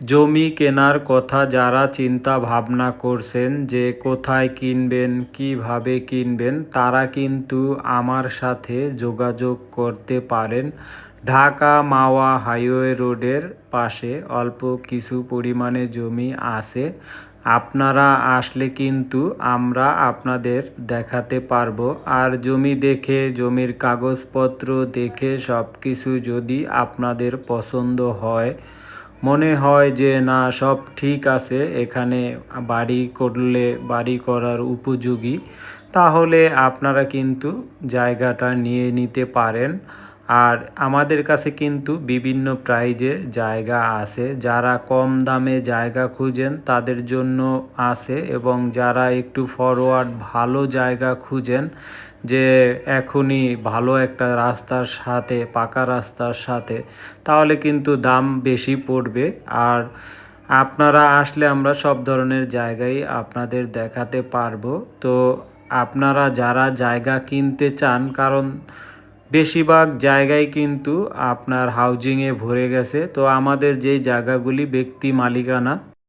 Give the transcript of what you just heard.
জমি কেনার কথা যারা চিন্তা ভাবনা করছেন যে কোথায় কিনবেন, কীভাবে কিনবেন, তারা কিন্তু আমার সাথে যোগাযোগ করতে পারেন ঢাকা মাওয়া হাইওয়ে রোডের পাশে। অল্প কিছু পরিমাণে জমি আছে। আপনারা আসলে কিন্তু আমরা আপনাদের দেখাতে পারব। আর জমি দেখে, জমির কাগজপত্র দেখে সব কিছু যদি আপনাদের পছন্দ হয় মনে হয় যে, না, সব ঠিক আছে, এখানে বাড়ি করলে, বাড়ি করার উপযোগী। তাহলে আপনারা কিন্তু জায়গাটা নিয়ে নিতে পারেন। আর আমাদের কাছে কিন্তু বিভিন্ন প্রাইজে জায়গা আছে। যারা কম দামে জায়গা খুঁজেন তাদের জন্য আছে এবং যারা একটু ফরওয়ার্ড ভালো জায়গা খুঁজেন, যে এখনই ভালো একটা রাস্তার সাথে, পাকা রাস্তার সাথে, তাহলে কিন্তু দাম বেশি পড়বে। আর আপনারা আসলে আমরা সব ধরনের জায়গায় আপনাদের দেখাতে পারব। তো আপনারা যারা জায়গা কিনতে চান, কারণ বেশিরভাগ জায়গায় কিন্তু আপনার হাউজিংয়ে ভরে গেছে। তো আমাদের যেই জায়গাগুলি ব্যক্তি মালিকানা